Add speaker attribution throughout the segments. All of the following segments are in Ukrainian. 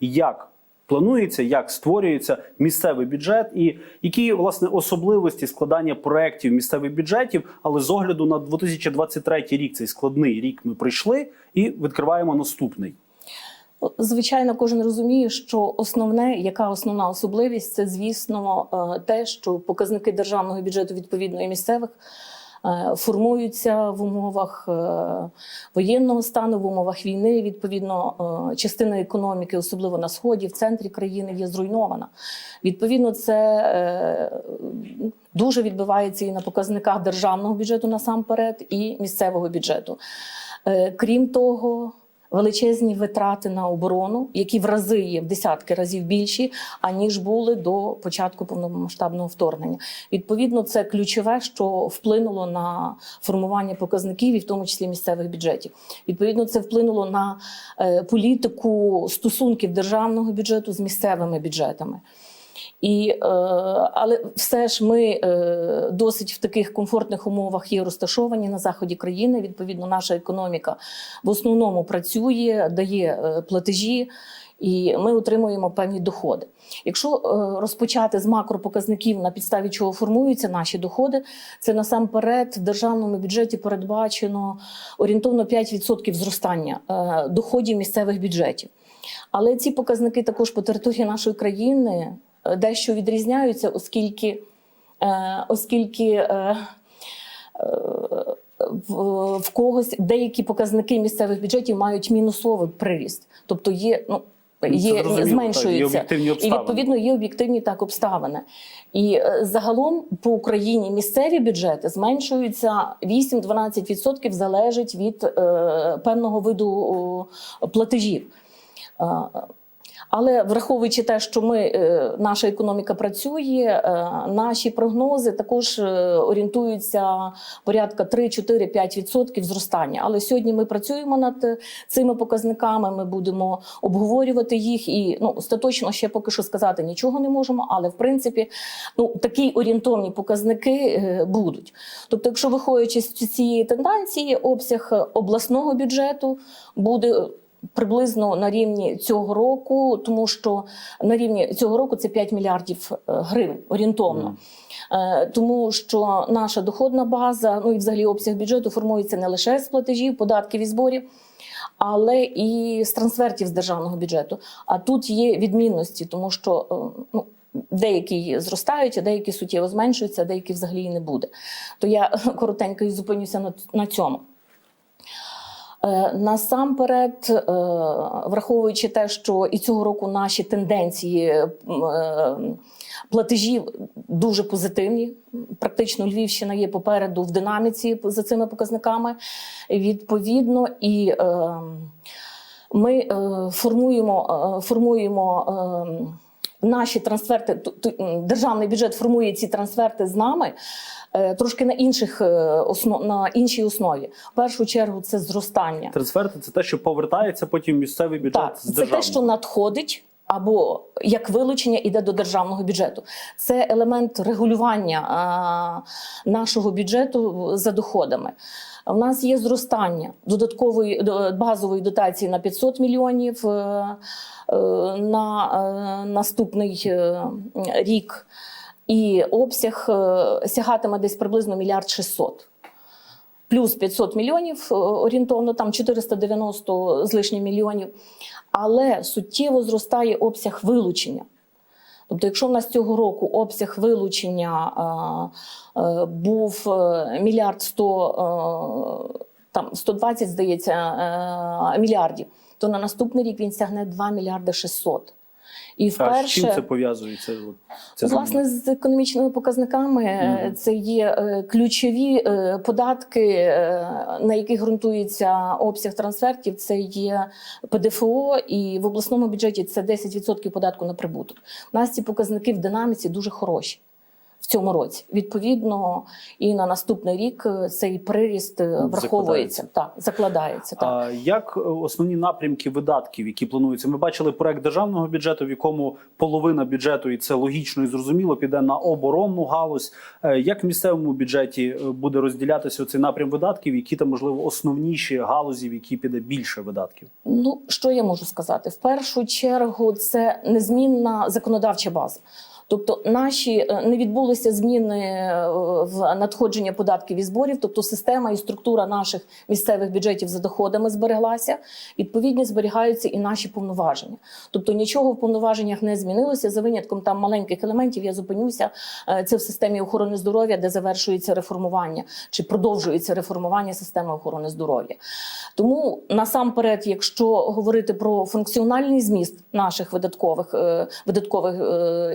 Speaker 1: як планується, як створюється місцевий бюджет, і які власне особливості складання проєктів місцевих бюджетів, але з огляду на 2023 рік, цей складний рік, ми пройшли і відкриваємо наступний.
Speaker 2: Ну, Звичайно, кожен розуміє, що основне, яка основна особливість, це звісно е, те, що показники державного бюджету відповідно і місцевих формуються в умовах е, воєнного стану, в умовах війни. Відповідно, е, частина економіки, особливо на сході, в центрі країни, є зруйнована. Відповідно, це е, дуже відбивається і на показниках державного бюджету насамперед, і місцевого бюджету. Е, Крім того, величезні витрати на оборону, які в рази є в десятки разів більші, аніж були до початку повномасштабного вторгнення. Відповідно, це ключове, що вплинуло на формування показників, і в тому числі місцевих бюджетів. Відповідно, це вплинуло на е, політику стосунків державного бюджету з місцевими бюджетами. І, е, але все ж ми е, досить в таких комфортних умовах є розташовані на заході країни. Відповідно, наша економіка в основному працює, дає е, платежі, і ми отримуємо певні доходи. Якщо е, розпочати з макропоказників, на підставі чого формуються наші доходи, це насамперед в державному бюджеті передбачено орієнтовно 5% зростання е, доходів місцевих бюджетів. Але ці показники також по території нашої країни дещо відрізняються, оскільки, е, оскільки е, е, в, когось деякі показники місцевих бюджетів мають мінусовий приріст, тобто є ну. Є
Speaker 1: зрозуміло, так, є
Speaker 2: зменшується і відповідно є об'єктивні так обставини. І е, загалом по Україні місцеві бюджети зменшуються 8-12% залежить від е, певного виду о, платежів. Е, але враховуючи те, що ми, е, наша економіка працює, е, наші прогнози також е, орієнтуються порядка 3-4-5% зростання. Але сьогодні ми працюємо над цими показниками. Ми будемо обговорювати їх і ну остаточно ще поки що сказати нічого не можемо. Але в принципі, ну такі орієнтовні показники будуть. Тобто, якщо виходячи з цієї тенденції, обсяг обласного бюджету буде приблизно на рівні цього року, тому що на рівні цього року це 5 мільярдів е, гривень орієнтовно. Е, Тому що наша доходна база, ну і взагалі обсяг бюджету формується не лише з платежів, податків і зборів, але і з трансфертів з державного бюджету. А тут є відмінності, тому що е, ну, деякі зростають, а деякі суттєво зменшуються, а деякі взагалі і не буде. То я коротенько і зупинюся на, на цьому. Е, Насамперед, е, враховуючи те, що і цього року наші тенденції е, платежів дуже позитивні. Практично Львівщина є попереду в динаміці за цими показниками. Відповідно, і ми формуємо, формуємо наші трансферти. Державний бюджет формує ці трансферти з нами. е, Трошки на інших е, основ на іншій основі. В першу чергу це зростання.
Speaker 1: Трансферти це те, що повертається потім місцевий бюджет
Speaker 2: Так,
Speaker 1: з
Speaker 2: це те, що надходить. Або як вилучення йде до державного бюджету, це елемент регулювання а, нашого бюджету за доходами. У нас є зростання додаткової базової дотації на 500 мільйонів е, е, на е, наступний е, рік, і обсяг е, сягатиме десь приблизно мільярд 600 плюс 500 мільйонів, е, орієнтовно там 490 з лишнім мільйонів. Але суттєво зростає обсяг вилучення. Тобто, якщо в нас цього року обсяг вилучення е, е, був е, мільярд сто там 120, здається, мільярдів, то на наступний рік він сягне 2 мільярди 600. І
Speaker 1: А з чим
Speaker 2: вперше
Speaker 1: це пов'язується? Це
Speaker 2: Власне, з економічними показниками
Speaker 1: Угу.
Speaker 2: Це є е, ключові е, податки, на яких ґрунтується обсяг трансфертів. Це є ПДФО, і в обласному бюджеті це 10% податку на прибуток. У нас ці показники в динаміці дуже хороші. В цьому році відповідно і на наступний рік е, цей приріст е, враховується. Так, закладається так.
Speaker 1: А як е, основні напрямки видатків, які плануються? Ми бачили проект державного бюджету, в якому половина бюджету, і це логічно і зрозуміло, піде на оборонну галузь. Як в місцевому бюджеті буде розділятися цей напрям видатків? Які там можливо основніші галузі, в які піде більше видатків?
Speaker 2: Ну що я можу сказати? В першу чергу це незмінна законодавча база. Тобто наші е, не відбулися зміни е, в надходження податків і зборів, тобто система і структура наших місцевих бюджетів за доходами збереглася. Відповідно, зберігаються і наші повноваження. Тобто нічого в повноваженнях не змінилося за винятком там маленьких елементів. Я зупинюся. Е, Це в системі охорони здоров'я, де завершується реформування чи продовжується реформування системи охорони здоров'я. Тому насамперед, якщо говорити про функціональний зміст наших видаткових видаткових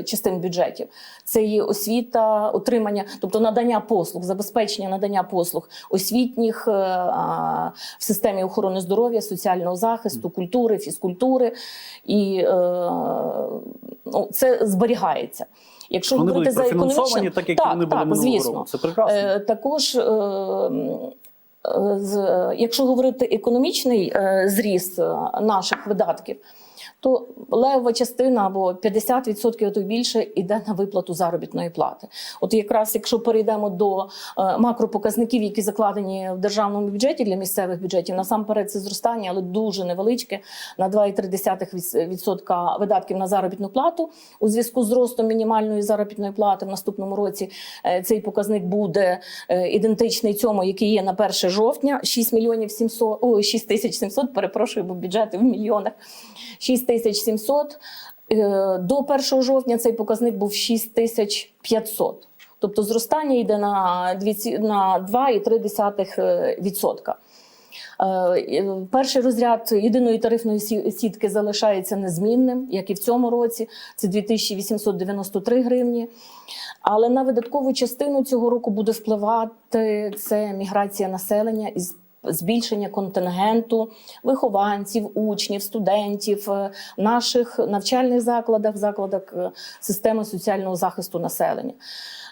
Speaker 2: частин бюджетів, це є освіта, отримання, тобто надання послуг, забезпечення надання послуг освітніх е, в системі охорони здоров'я, соціального захисту, культури, фізкультури, і е, ну, це зберігається. Якщо
Speaker 1: Вони
Speaker 2: говорити за економічне,
Speaker 1: так як і вони були минулого
Speaker 2: звісно.
Speaker 1: року. Це прекрасно.
Speaker 2: Е, також, якщо говорити економічний зріст наших видатків, то левова частина або 50% а то більше йде на виплату заробітної плати. От якраз якщо перейдемо до е, макропоказників, які закладені в державному бюджеті для місцевих бюджетів, насамперед це зростання, але дуже невеличке на 2,3% видатків на заробітну плату. У зв'язку з ростом мінімальної заробітної плати в наступному році е, цей показник буде е, ідентичний цьому, який є на 1 жовтня 6 мільйонів 700, ой, 6 тисяч 700, перепрошую, бо бюджети в мільйонах. 6700. Е, До 1 жовтня цей показник був 6500. Тобто зростання йде на дві ці- на 2,3%. Е, е, Перший розряд єдиної тарифної сітки залишається незмінним, як і в цьому році. Це 2893 гривні. Але на видаткову частину цього року буде впливати це міграція населення із збільшення контингенту вихованців, учнів, студентів е, наших навчальних закладах, закладах е, системи соціального захисту населення.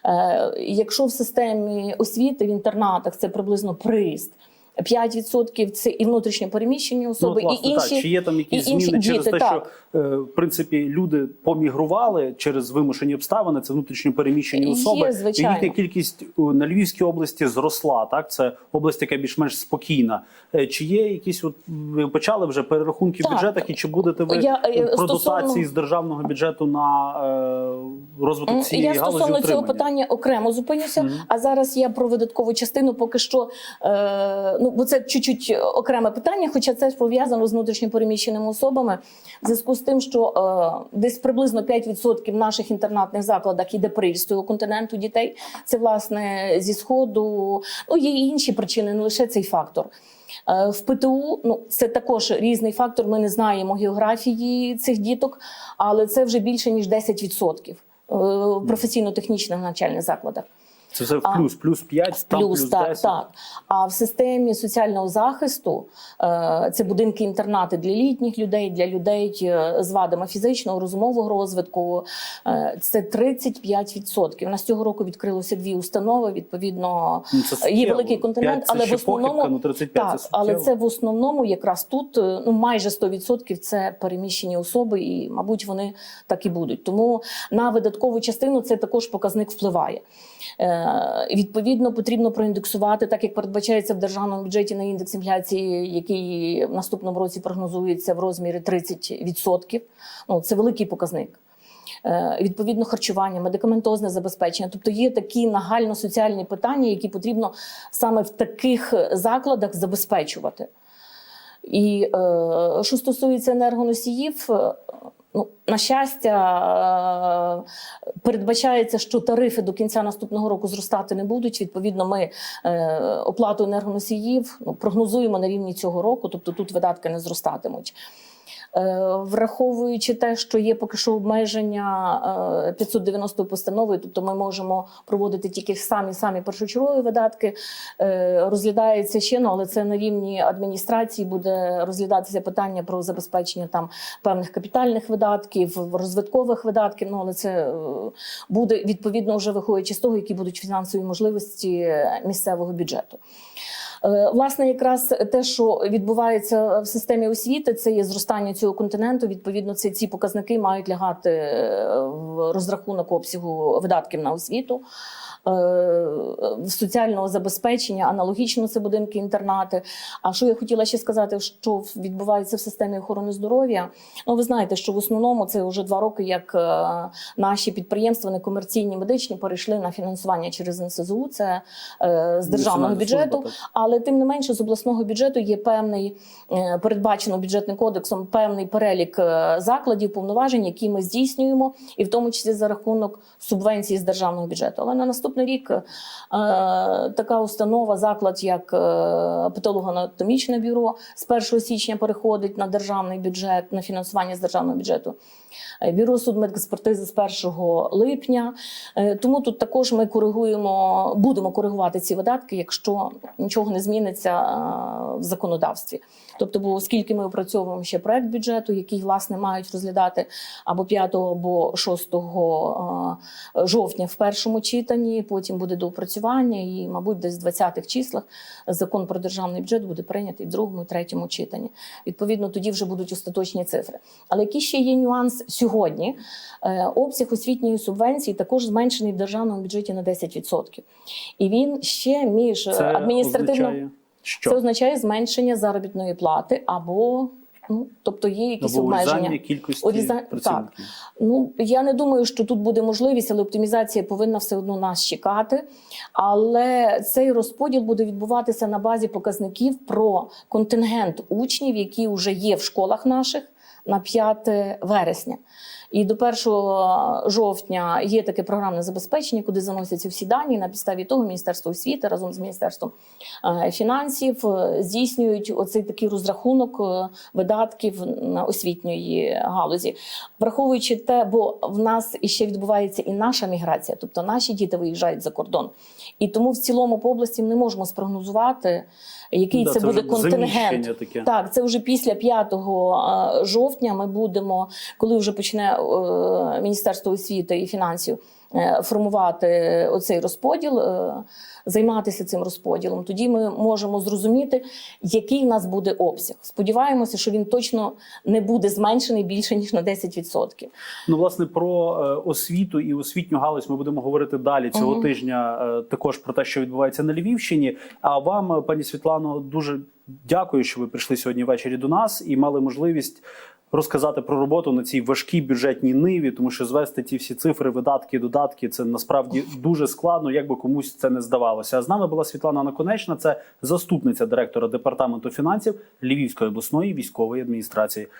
Speaker 2: Е, Якщо в системі освіти в інтернатах це приблизно приріст. 5% це і внутрішньо переміщені
Speaker 1: Ну,
Speaker 2: особи,
Speaker 1: от, власне,
Speaker 2: і інші
Speaker 1: так. Чи є там якісь
Speaker 2: і інші
Speaker 1: зміни через
Speaker 2: діти,
Speaker 1: те,
Speaker 2: так.
Speaker 1: що е, в принципі люди помігрували через вимушені обставини, це внутрішньо переміщені
Speaker 2: Є,
Speaker 1: особи.
Speaker 2: звичайно.
Speaker 1: І їхня кількість на Львівській області зросла. Так, це область, яка більш-менш спокійна. Е, Чи є якісь от ви почали вже перерахунки в бюджетах, і чи будете ви
Speaker 2: Я, е,
Speaker 1: про
Speaker 2: стосовно-
Speaker 1: дотації з державного бюджету на е, розвиток цієї
Speaker 2: Я
Speaker 1: галузі
Speaker 2: стосовно цього питання окремо зупинюся.
Speaker 1: Мгм.
Speaker 2: А зараз я про видаткову частину поки що е, ну бо це чуть-чуть окреме питання, хоча це ж пов'язано з внутрішньопереміщеними особами. В зв'язку з тим, що е, десь приблизно 5% в наших інтернатних закладах іде приріст того континенту дітей. Це власне зі сходу. Ну є і інші причини, не лише цей фактор. Е, В ПТУ ну це також різний фактор. Ми не знаємо географії цих діток, але це вже більше ніж 10% е, в професійно-технічних навчальних закладах.
Speaker 1: Це все в
Speaker 2: А,
Speaker 1: плюс, плюс 5, там
Speaker 2: Плюс,
Speaker 1: плюс
Speaker 2: так,
Speaker 1: 10.
Speaker 2: так. А в системі соціального захисту е, це будинки-інтернати для літніх людей, для людей е, з вадами фізичного, розумового розвитку. Е, Це 35%. У нас цього року відкрилося дві установи. Відповідно,
Speaker 1: Ну, це
Speaker 2: є великий континент,
Speaker 1: 5 це
Speaker 2: але в основному
Speaker 1: похибка, ну 35
Speaker 2: так,
Speaker 1: це
Speaker 2: але це в основному якраз тут ну майже 100% це переміщені особи, і мабуть вони так і будуть. Тому на видаткову частину це також показник впливає. Е, відповідно, потрібно проіндексувати, так як передбачається в державному бюджеті на індекс інфляції, який в наступному році прогнозується в розмірі 30%. Ну це великий показник. Е, Відповідно, харчування, медикаментозне забезпечення, тобто є такі нагально соціальні питання, які потрібно саме в таких закладах забезпечувати. І е, що стосується енергоносіїв, ну, на щастя, е, передбачається, що тарифи до кінця наступного року зростати не будуть. Відповідно, ми е, оплату енергоносіїв ну, прогнозуємо на рівні цього року, тобто тут видатки не зростатимуть. Е, Враховуючи те, що є поки що обмеження е, 590 постановою, тобто ми можемо проводити тільки самі самі першочергові видатки. Е, Розглядається ще, ну, але це на рівні адміністрації буде розглядатися питання про забезпечення там певних капітальних видатків, розвиткових видатків. Ну але це е, буде відповідно вже виходячи з того, які будуть фінансові можливості місцевого бюджету. Е, Власне, якраз те, що відбувається в системі освіти, це є зростання цього континенту. Відповідно, це ці показники мають лягати е, в розрахунок обсягу видатків на освіту. Е, Соціального забезпечення, аналогічно це будинки інтернати. А що я хотіла ще сказати, що відбувається в системі охорони здоров'я? Ну, ви знаєте, що в основному це вже два роки, як е, наші підприємства, некомерційні медичні, перейшли на фінансування через НСЗУ, це е, з державного бюджету. Але тим не менше, з обласного бюджету є певний е, передбачено бюджетним кодексом певний перелік е, закладів повноважень, які ми здійснюємо, і в тому числі за рахунок субвенції з державного бюджету. Але на наступний рік е, така установа, заклад як е, патологоанатомічне бюро з 1 січня переходить на державний бюджет на фінансування з державного бюджету. Е, Бюро судмедекспертизи з 1 липня. Е, Тому тут також ми коригуємо, будемо коригувати ці видатки, якщо нічого не зміниться в законодавстві. Тобто, бо оскільки ми опрацьовуємо ще проект бюджету, який власне мають розглядати або 5, або 6 е, жовтня в першому читанні, потім буде доопрацювання, і, мабуть, десь в 20-х числах закон про державний бюджет буде прийнятий в другому і третьому читанні. Відповідно, тоді вже будуть остаточні цифри. Але який ще є нюанс сьогодні? Е, Обсяг освітньої субвенції також зменшений в державному бюджеті на 10%. І він ще між
Speaker 1: Це
Speaker 2: адміністративно
Speaker 1: що
Speaker 2: це означає зменшення заробітної плати або ну, тобто є якісь
Speaker 1: або
Speaker 2: обмеження.
Speaker 1: кількості
Speaker 2: Уріза-
Speaker 1: працівників.
Speaker 2: Ну я не думаю, що тут буде можливість, але оптимізація повинна все одно нас чекати. Але цей розподіл буде відбуватися на базі показників про контингент учнів, які вже є в школах наших на 5 вересня. І до 1 жовтня є таке програмне забезпечення, куди заносяться всі дані. На підставі того Міністерство освіти разом з Міністерством е, фінансів е, здійснюють оцей такий розрахунок е, видатків на освітньої галузі, враховуючи те, бо в нас іще відбувається і наша міграція, тобто наші діти виїжджають за кордон. І тому в цілому по області ми не можемо спрогнозувати, який
Speaker 1: Да,
Speaker 2: це,
Speaker 1: це
Speaker 2: буде контингент.
Speaker 1: таке.
Speaker 2: Так, це вже після 5 е, жовтня. Ми будемо, коли вже почне Міністерство освіти і фінансів е, формувати оцей розподіл, е, займатися цим розподілом. Тоді ми можемо зрозуміти, який в нас буде обсяг. Сподіваємося, що він точно не буде зменшений більше ніж на 10%.
Speaker 1: Ну, власне, про е, освіту і освітню галузь ми будемо говорити далі цього
Speaker 2: Мгм.
Speaker 1: тижня. е, також про те, що відбувається на Львівщині. А вам, е, пані Світлано, дуже дякую, що ви прийшли сьогодні ввечері до нас і мали можливість. Розказати про роботу на цій важкій бюджетній ниві, тому що звести ті всі цифри, видатки, додатки це насправді дуже складно, як би комусь це не здавалося. А з нами була Світлана Наконечна, це заступниця директора департаменту фінансів Львівської обласної військової адміністрації.